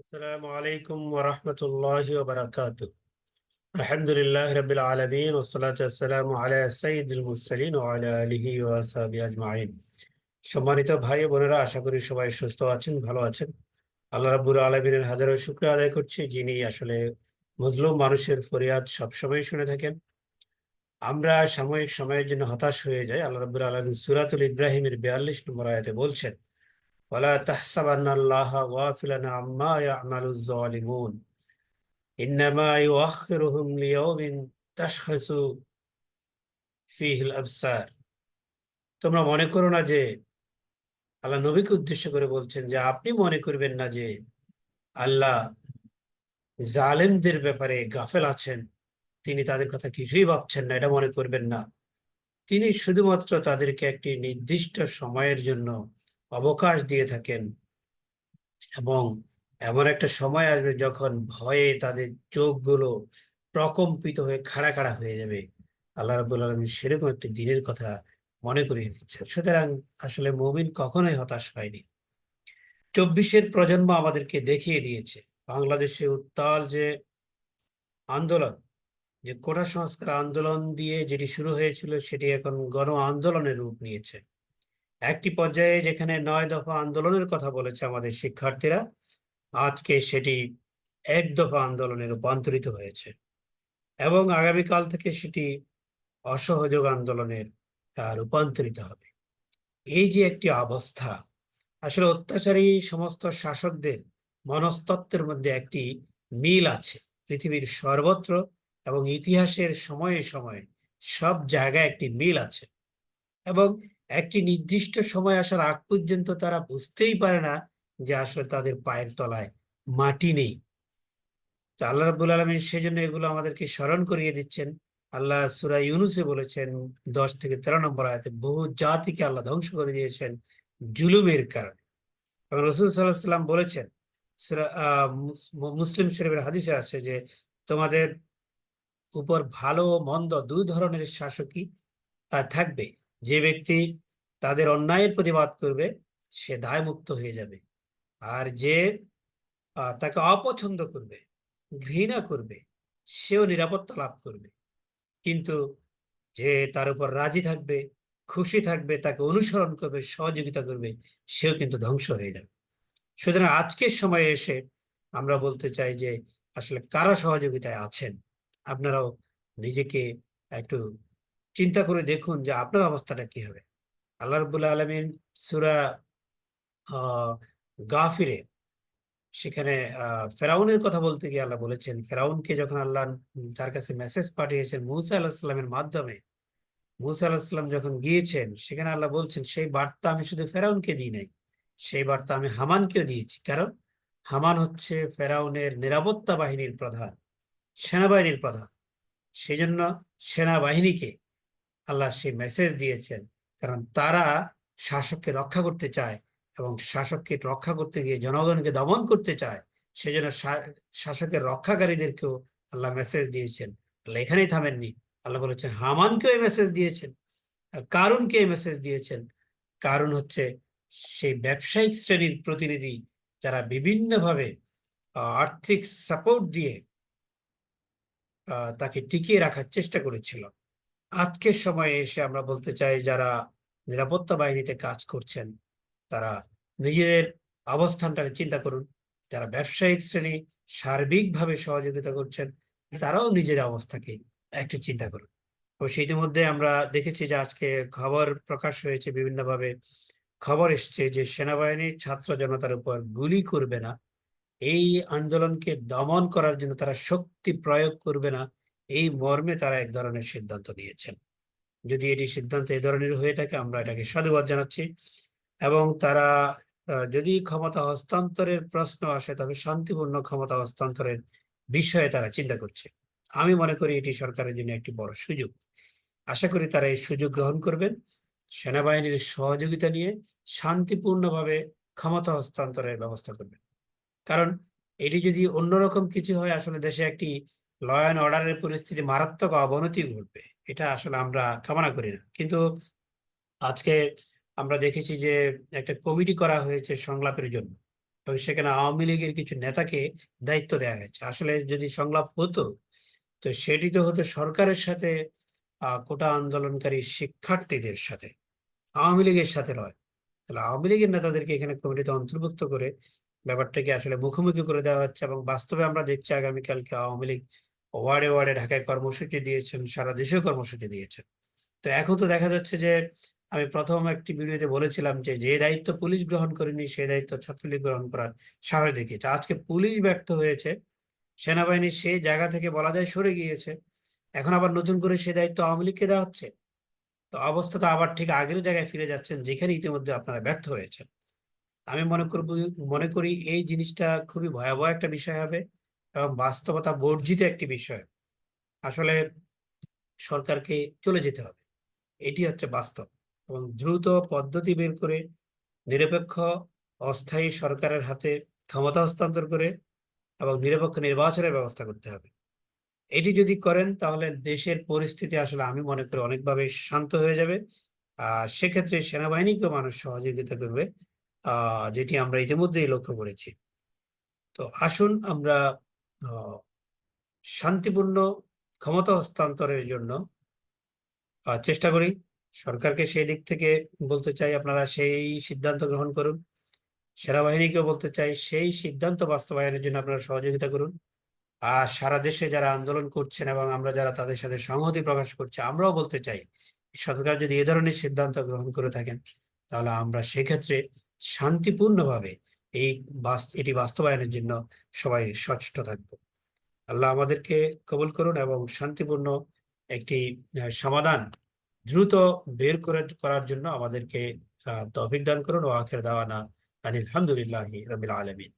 السلام عليكم ورحمة الله وبركاته الحمد لله رب العالمين والصلاة والسلام على سيد المرسلين وعلى آله وصحبه أجمعين সম্মানিত ভাই ও বোনেরা আশা করি সবাই সুস্থ আছেন ভালো আছেন আল্লাহ রাব্বুল আলমিনের হাজারো শুক্র আদায় করছি যিনি আসলে মজলুম মানুষের ফরিয়াদ সবসময় শুনে থাকেন আমরা সাময়িক সময়ের জন্য হতাশ হয়ে যাই আল্লাহ রাব্বুল আলমিন সুরাতুল ইব্রাহিমের বিয়াল্লিশ নম্বর আয়াতে বলছেন ولا تحسبن الله غافلا عما يعمل الظالمون إنما يؤخرهم ليوم تشخص فيه الأبصار তোমরা মনে করো না যে আল্লাহ নবীকে উদ্দেশ্য করে বলছেন যে আপনি মনে করবেন না যে আল্লাহ জালেমদের ব্যাপারে গাফেল আছেন তিনি তাদের কথা কিছুই ভাবছেন না এটা মনে করবেন না তিনি শুধুমাত্র তাদেরকে একটি নির্দিষ্ট সময়ের জন্য অবকাশ দিয়ে থাকেন এবং এমন একটা সময় আসবে যখন ভয়ে তাদের চোখগুলো প্রকম্পিত হয়ে খাড়া খাড়া হয়ে যাবে। আল্লাহ রাবুল আলমী সেরকম একটি দিনের কথা মনে করিয়ে দিচ্ছে সুতরাং আসলে মমিন কখনোই হতাশ হয়নি। চব্বিশের প্রজন্ম আমাদেরকে দেখিয়ে দিয়েছে। বাংলাদেশে উত্তাল যে আন্দোলন, যে কোটা সংস্কার আন্দোলন দিয়ে যেটি শুরু হয়েছিল, সেটি এখন গণ আন্দোলনের রূপ নিয়েছে। একটি পর্যায়ে যেখানে নয় দফা আন্দোলনের কথা বলেছে আমাদের শিক্ষার্থীরা, আজকে সেটি এক দফা আন্দোলনে রূপান্তরিত হয়েছে এবং আগামীকাল থেকে সেটি অসহযোগ আন্দোলনের রূপান্তরিত হবে। এই যে একটি অবস্থা, আসলে অত্যাচারী সমস্ত শাসকদের মনস্তত্ত্বের মধ্যে একটি মিল আছে। পৃথিবীর সর্বত্র এবং ইতিহাসের সময়ে সময়ে সব জায়গায় একটি মিল আছে এবং একটি নির্দিষ্ট সময় আসার আগ পর্যন্ত তারা বুঝতেই পারে না যে আসলে তাদের পায়ের তলায় মাটি নেই। তো আল্লাহ রাবুল আলমিন সেজন্য এগুলো আমাদেরকে স্মরণ করিয়ে দিচ্ছেন। আল্লাহ সুরা ইউনুসে বলেছেন, দশ থেকে তেরো নম্বর আয়তে, বহু জাতিকে আল্লাহ ধ্বংস করে দিয়েছেন জুলুমের কারণে। এবং রসুল সাল্লাহ সাল্লাম বলেছেন মুসলিম শরীফের হাদিসে আছে যে, তোমাদের উপর ভালো মন্দ দুই ধরনের শাসকই থাকবে। যে ব্যক্তি তাদের অন্যায়ের প্রতিবাদ করবে, সে দায় মুক্ত হয়ে যাবে। আর যে তাকে অপছন্দ করবে, ঘৃণা করবে, সেও নিরাপত্তা লাভ করবে। কিন্তু যে তার উপর রাজি থাকবে, খুশি থাকবে, তাকে অনুসরণ করবে, সহযোগিতা করবে, সেও কিন্তু ধ্বংস হয়ে যাবে। সুতরাং আজকের সময়ে এসে আমরা বলতে চাই যে, আসলে কারা সহযোগিতায় আছেন? আপনারাও নিজেকে একটু চিন্তা করে দেখুন যে আপনার অবস্থাটা কি হবে। আল্লাহ রবুল্লা আলমিন সুরা গাফিরে সেখানে ফেরাউনের কথা বলতে গিয়ে আল্লাহ বলেছেন, ফেরাউনকে যখন আল্লাহ তার কাছে মেসেজ পাঠিয়েছেন মুসা আল্লাহামের মাধ্যমে, মুসা আল্লাহাম যখন গিয়েছেন, সেখানে আল্লাহ বলছেন, সেই বার্তা আমি শুধু ফেরাউনকে দিই নাই, সেই বার্তা আমি হামানকেও দিয়েছি। কারণ হামান হচ্ছে ফেরাউনের নিরাপত্তা বাহিনীর প্রধান, সেনাবাহিনীর প্রধান। সেই জন্য সেনাবাহিনীকে আল্লাহ সেই মেসেজ দিয়েছেন। কারণ তারা শাসককে রক্ষা করতে চায় এবং শাসককে রক্ষা করতে গিয়ে জনগণকে দমন করতে চায়, সেজন্য শাসকের রক্ষাকারীদেরকেও আল্লাহ মেসেজ দিয়েছেন। আল্লাহ এখানেই থামেননি। আল্লাহ বলেছেন, হামানকেও এই মেসেজ দিয়েছেন, কারুনকে মেসেজ দিয়েছেন। কারণ হচ্ছে সেই ব্যবসায়িক শ্রেণির প্রতিনিধি যারা বিভিন্নভাবে আর্থিক সাপোর্ট দিয়ে তাকে টিকিয়ে রাখার চেষ্টা করেছিল। আজকের সময়ে এসে আমরা বলতে চাই, যারা নিরাপত্তা বাহিনীতে কাজ করছেন, তারা নিজেদের অবস্থানটাকে চিন্তা করুন। যারা ব্যবসায়িক শ্রেণি, সার্বিকভাবে সহযোগিতা করছেন, তারাও নিজের অবস্থাকে একটু চিন্তা করুন। তো সেইটির মধ্যে আমরা দেখেছি যে আজকে খবর প্রকাশ হয়েছে বিভিন্নভাবে। খবর এসছে যে সেনাবাহিনীর ছাত্র জনতার উপর গুলি করবে না। এই আন্দোলনকে দমন করার জন্য তারা শক্তি প্রয়োগ করবে না। এই মর্মে তারা এক ধরনের সিদ্ধান্ত নিয়েছেন। যদি এটি সিদ্ধান্ত এই ধরনের হয়ে থাকে, আমরা এটাকে সাধুবাদ জানাচ্ছি। এবং তারা যদি ক্ষমতা হস্তান্তরের প্রশ্ন আসে, তবে শান্তিপূর্ণ ক্ষমতা হস্তান্তরের বিষয়ে তারা চিন্তা করছে। আমি মনে করি এটি সরকারের জন্য একটি বড় সুযোগ। আশা করি তারা এই সুযোগ গ্রহণ করবেন সেনাবাহিনীর সহযোগিতা নিয়ে শান্তিপূর্ণভাবে ক্ষমতা হস্তান্তরের ব্যবস্থা করবেন। কারণ এটি যদি অন্যরকম কিছু হয়, আসলে দেশে একটি ল অ্যান্ড অর্ডারের পরিস্থিতি মারাত্মক অবনতি ঘটবে। এটা আসলে আমরা কামনা করি না। কিন্তু আজকে আমরা দেখেছি যে একটা কমিটি করা হয়েছে সংলাপের জন্য। এবং সেখানে আওয়ামী লীগের কিছু নেতাকে দায়িত্ব দেওয়া হয়েছে। আসলে যদি সংলাপ হতো, তো সেটি তো হতো সরকারের সাথে কোটা আন্দোলনকারী শিক্ষার্থীদের সাথে। আওয়ামী লীগের সাথে নয়। তাহলে আওয়ামী লীগের নেতাদেরকে এখানে কমিটিতে অন্তর্ভুক্ত করে ব্যাপারটাকে আসলে মুখোমুখি করে দেওয়া হচ্ছে এবং বাস্তবে আমরা দেখছি আগামীকালকে আওয়ামী লীগ ওয়ার্ডে ওয়ার্ডে ঢাকায় কর্মসূচি দিয়েছেন, সারা দেশেও কর্মসূচি দিয়েছেন। তো এখন তো দেখা যাচ্ছে যে, আমি প্রথম একটি ভিডিওতে বলেছিলাম যে যে দায়িত্ব পুলিশ গ্রহণ করেনি সেই দায়িত্ব ছাত্রলীগ গ্রহণ করার সাহস দেখিয়েছে। আজকে পুলিশ ব্যর্থ হয়েছে, সেনাবাহিনী সেই জায়গা থেকে বলা যায় সরে গিয়েছে, এখন আবার নতুন করে সেই দায়িত্ব আওয়ামী লীগকে দেওয়া হচ্ছে। তো অবস্থা তো আবার ঠিক আগের জায়গায় ফিরে যাচ্ছেন, যেখানে ইতিমধ্যে আপনারা ব্যর্থ হয়েছেন। আমি মনে করব, মনে করি এই জিনিসটা খুবই ভয়াবহ একটা বিষয় হবে। এবং বাস্তবতা বর্জিত একটি বিষয়। আসলে সরকারকে চলে যেতে হবে। এটি হচ্ছে বাস্তব এবং দ্রুত পদ্ধতি বের করে, নিরপেক্ষ, অস্থায়ী সরকারের হাতে ক্ষমতা হস্তান্তর করে এবং নিরপেক্ষ নির্বাচনের ব্যবস্থা করতে হবে। এটি যদি করেন তাহলে দেশের পরিস্থিতি আসলে আমি মনে করি অনেকভাবে শান্ত হয়ে যাবে। আর সেক্ষেত্রে সেনাবাহিনীকেও মানুষ সহযোগিতা করবে যেটি আমরা ইতিমধ্যেই লক্ষ্য করেছি। তো আসুন আমরা শান্তিপূর্ণ ক্ষমতা হস্তান্তরের জন্য চেষ্টা করি। সরকারকে সেই দিক থেকে বলতে চাই, আপনারা সেই সিদ্ধান্ত গ্রহণ করুন। সেনাবাহিনীকেও বলতে চাই, সেই সিদ্ধান্ত বাস্তবায়নের জন্য আপনারা সহযোগিতা করুন। আর সারা দেশে যারা আন্দোলন করছেন এবং আমরা যারা তাদের সাথে সংহতি প্রকাশ করছি, আমরাও বলতে চাই, সরকার যদি এ ধরনের সিদ্ধান্ত গ্রহণ করে থাকেন, তাহলে আমরা সেক্ষেত্রে শান্তিপূর্ণভাবে এই এটি বাস্তবায়নের জন্য সবাই সচেষ্ট থাকব। আল্লাহ আমাদেরকে কবুল করুন এবং শান্তিপূর্ণ একটি সমাধান দ্রুত বের করে, করার জন্য আমাদেরকে তৌফিক দান করুন। ও আখের দাওয়ানা আলহামদুলিল্লাহ রবিল আলমিন।